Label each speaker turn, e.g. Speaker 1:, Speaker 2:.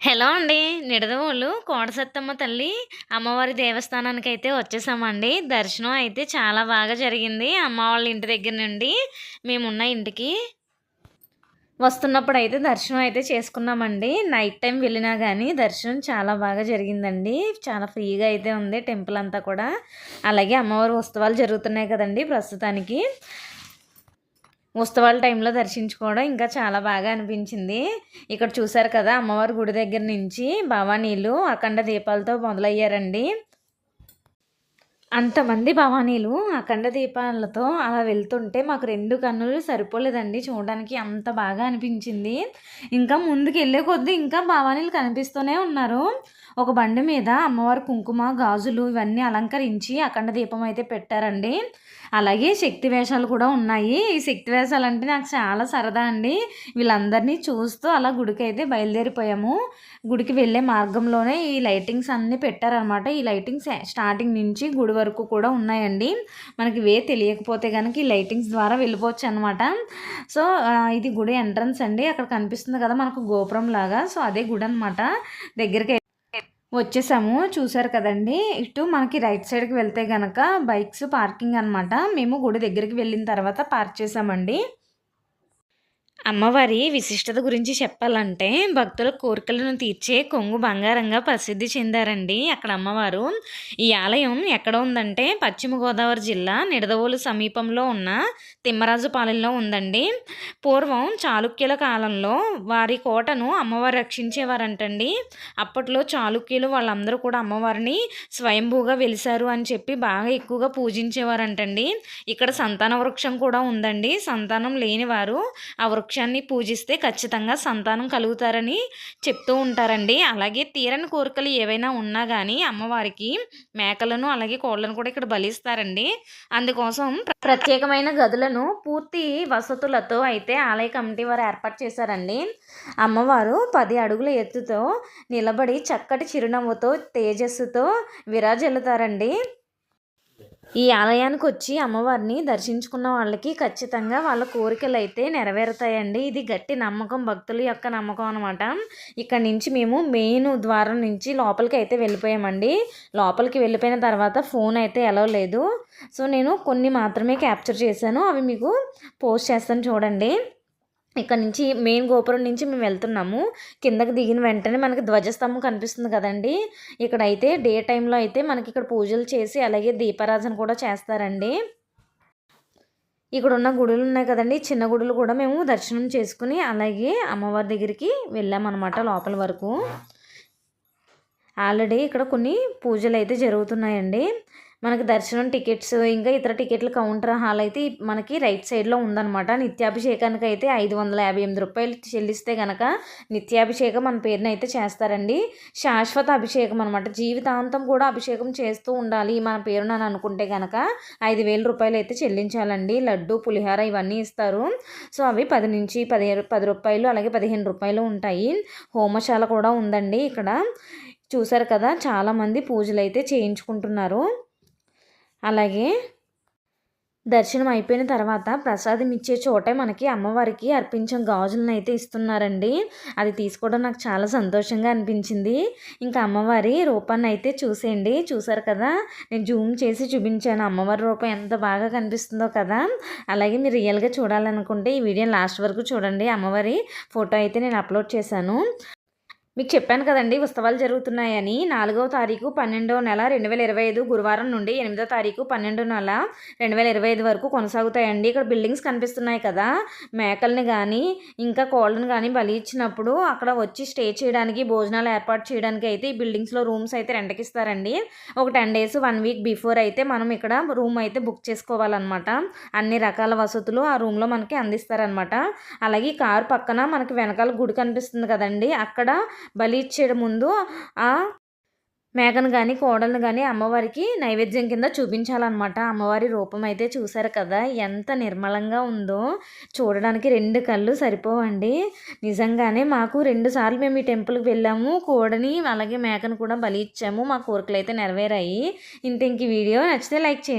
Speaker 1: Hello అండి. నిడదవోలు కోడసత్తమ్మ తల్లి అమ్మవారి దేవస్థానానికి అయితే వచ్చేసామండి. దర్శనం అయితే చాలా బాగా జరిగింది. అమ్మ వాళ్ళ ఇంటి దగ్గర నుండి మేమున్న ఇంటికి వస్తున్నప్పుడు అయితే దర్శనం అయితే చేసుకున్నామండి. నైట్ టైం వెళ్ళినా కానీ దర్శనం చాలా బాగా జరిగిందండి. చాలా ఫ్రీగా అయితే ఉంది టెంపుల్ అంతా కూడా. అలాగే అమ్మవారి ఉత్సవాలు జరుగుతున్నాయి కదండి ప్రస్తుతానికి. ఉత్సవాల టైంలో దర్శించుకోవడం ఇంకా చాలా బాగా అనిపించింది. ఇక్కడ చూసారు కదా అమ్మవారి గుడి దగ్గర నుంచి భవానీలు అఖండ దీపాలతో మొదలయ్యారండి. అంతమంది భవానీలు అఖండ దీపాలతో అలా వెళ్తుంటే మాకు రెండు కన్నులు సరిపోలేదండి. చూడడానికి అంత బాగా అనిపించింది. ఇంకా ముందుకు వెళ్ళే కొద్దీ ఇంకా భవానీలు కనిపిస్తూనే ఉన్నారు. ఒక బండి మీద అమ్మవారి కుంకుమ గాజులు ఇవన్నీ అలంకరించి అఖండ దీపం అయితే పెట్టారండి. అలాగే శక్తి వేషాలు కూడా ఉన్నాయి. ఈ శక్తి వేషాలు అంటే నాకు చాలా సరదా అండి. వీళ్ళందరినీ చూస్తూ అలా గుడికి అయితే బయలుదేరిపోయాము. గుడికి వెళ్ళే మార్గంలోనే ఈ లైటింగ్స్ అన్నీ పెట్టారనమాట ఈ లైటింగ్స్ స్టార్టింగ్ నుంచి గుడి వరకు కూడా ఉన్నాయండి. మనకి వే తెలియకపోతే కనుక ఈ లైటింగ్స్ ద్వారా వెళ్ళిపోవచ్చు అనమాట సో ఇది గుడి ఎంట్రన్స్ అండి. అక్కడ కనిపిస్తుంది కదా మనకు గోపురం లాగా. సో అదే గుడి అనమాట దగ్గరికి వచ్చేసాము. చూసారు కదండి. ఇటు మనకి రైట్ సైడ్కి వెళ్తే కనుక బైక్స్ పార్కింగ్ అనమాట మేము గుడి దగ్గరికి వెళ్ళిన తర్వాత పార్క్ చేసామండి. అమ్మవారి విశిష్టత గురించి చెప్పాలంటే భక్తుల కోరికలను తీర్చే కొంగు బంగారంగా ప్రసిద్ధి చెందారండి అక్కడ అమ్మవారు. ఈ ఆలయం ఎక్కడ ఉందంటే పశ్చిమ గోదావరి జిల్లా నిడదవోలు సమీపంలో ఉన్న తిమ్మరాజుపాలెంలో ఉందండి. పూర్వం చాళుక్యుల కాలంలో వారి కోటను అమ్మవారు రక్షించేవారంటండి. అప్పట్లో చాళుక్యులు వాళ్ళందరూ కూడా అమ్మవారిని స్వయంభూగా వెలిశారు అని చెప్పి బాగా ఎక్కువగా పూజించేవారంటండి. ఇక్కడ సంతాన వృక్షం కూడా ఉందండి. సంతానం లేనివారు ఆ వృక్షం వృక్షాన్ని పూజిస్తే ఖచ్చితంగా సంతానం కలుగుతారని చెప్తూ ఉంటారండి. అలాగే తీరని కోరికలు ఏవైనా ఉన్నా కానీ అమ్మవారికి మేకలను అలాగే కోళ్ళను కూడా ఇక్కడ బలిస్తారండి. అందుకోసం ప్రత్యేకమైన గదులను పూర్తి వసతులతో అయితే ఆలయ కమిటీ వారు ఏర్పాటు చేశారండి. అమ్మవారు పది అడుగుల ఎత్తుతో నిలబడి చక్కటి చిరునవ్వుతో తేజస్సుతో విరాజల్లుతారండి. ఈ ఆలయానికి వచ్చి అమ్మవారిని దర్శించుకున్న వాళ్ళకి ఖచ్చితంగా వాళ్ళ కోరికలు అయితే నెరవేరుతాయండి. ఇది గట్టి నమ్మకం భక్తుల యొక్క నమ్మకం అనమాట ఇక్కడ నుంచి మేము మెయిన్ ద్వారం నుంచి లోపలికి అయితే వెళ్ళిపోయామండి. లోపలికి వెళ్ళిపోయిన తర్వాత ఫోన్ అయితే ఎలా లేదు. సో నేను కొన్ని మాత్రమే క్యాప్చర్ చేశాను. అవి మీకు పోస్ట్ చేస్తాను చూడండి. ఇక్కడ నుంచి మెయిన్ గోపురం నుంచి మేము వెళ్తున్నాము. కిందకి దిగిన వెంటనే మనకి ధ్వజస్తంభం కనిపిస్తుంది కదండి. ఇక్కడ అయితే డే టైంలో అయితే మనకి ఇక్కడ పూజలు చేసి అలాగే దీపారాధన కూడా చేస్తారండి. ఇక్కడ ఉన్న గుడులు ఉన్నాయి కదండి. చిన్న గుడులు కూడా మేము దర్శనం చేసుకుని అలాగే అమ్మవారి దగ్గరికి వెళ్ళామన్నమాట లోపల వరకు. ఆల్రెడీ ఇక్కడ కొన్ని పూజలు అయితే జరుగుతున్నాయండి. మనకి దర్శనం టికెట్స్ ఇంకా ఇతర టికెట్ల కౌంటర్ హాల్ అయితే మనకి రైట్ సైడ్లో ఉందన్నమాట. నిత్యాభిషేకానికి అయితే ఐదు వందల యాభై ఎనిమిది రూపాయలు చెల్లిస్తే కనుక నిత్యాభిషేకం మన పేరున అయితే చేస్తారండి. శాశ్వత అభిషేకం అనమాట జీవితాంతం కూడా అభిషేకం చేస్తూ ఉండాలి మన పేరున అని అనుకుంటే కనుక ఐదు వేల రూపాయలు అయితే చెల్లించాలండి. లడ్డు పులిహార ఇవన్నీ ఇస్తారు. సో అవి పది నుంచి పదిహేను పది రూపాయలు అలాగే పదిహేను రూపాయలు ఉంటాయి. హోమశాల కూడా ఉందండి ఇక్కడ. చూసారు కదా చాలామంది పూజలు అయితే చేయించుకుంటున్నారు. అలాగే దర్శనం అయిపోయిన తర్వాత ప్రసాదం ఇచ్చే చోటే మనకి అమ్మవారికి అర్పించిన గాజులను అయితే ఇస్తున్నారండి. అది తీసుకోవడం నాకు చాలా సంతోషంగా అనిపించింది. ఇంకా అమ్మవారి రూపాన్ని అయితే చూసేయండి. చూసారు కదా? నేను జూమ్ చేసి చూపించాను. అమ్మవారి రూపం ఎంత బాగా కనిపిస్తుందో కదా? అలాగే మీరు రియల్గా చూడాలనుకుంటే ఈ వీడియో లాస్ట్ వరకు చూడండి. అమ్మవారి ఫోటో అయితే నేను అప్లోడ్ చేశాను. మీకు చెప్పాను కదండి ఉత్సవాలు జరుగుతున్నాయని. నాలుగవ తారీఖు పన్నెండవ నెల రెండు వేల ఇరవై ఐదు గురువారం నుండి ఎనిమిదో తారీఖు పన్నెండో నెల రెండు వేల ఇరవై ఐదు వరకు కొనసాగుతాయండి. ఇక్కడ బిల్డింగ్స్ కనిపిస్తున్నాయి కదా మేకల్ని కానీ ఇంకా కోళ్ళని కానీ బలి ఇచ్చినప్పుడు అక్కడ వచ్చి స్టే చేయడానికి భోజనాలు ఏర్పాటు చేయడానికి అయితే ఈ బిల్డింగ్స్లో రూమ్స్ అయితే రెంట్కి ఇస్తారండి ఒక ten days one week before అయితే మనం ఇక్కడ రూమ్ అయితే బుక్ చేసుకోవాలన్నమాట. అన్ని రకాల వసతులు ఆ రూమ్లో మనకి అందిస్తారనమాట అలాగే కారు పక్కన మనకి వెనకాల గుడి కనిపిస్తుంది కదండి అక్కడ బలి ఇచ్చే ముందు ఆ మేకను కానీ కోడలను కానీ అమ్మవారికి నైవేద్యం కింద చూపించాలన్నమాట. అమ్మవారి రూపం అయితే చూసారు కదా ఎంత నిర్మలంగా ఉందో. చూడడానికి రెండు కళ్ళు సరిపోవండి. నిజంగానే మాకు రెండు సార్లు మేము ఈ టెంపుల్కి వెళ్ళాము. కోడని అలాగే మేకను కూడా బలి ఇచ్చాము మా కోరికలు అయితే నెరవేరాయి. ఇంత ఇంక వీడియో నచ్చితే లైక్ చేయండి.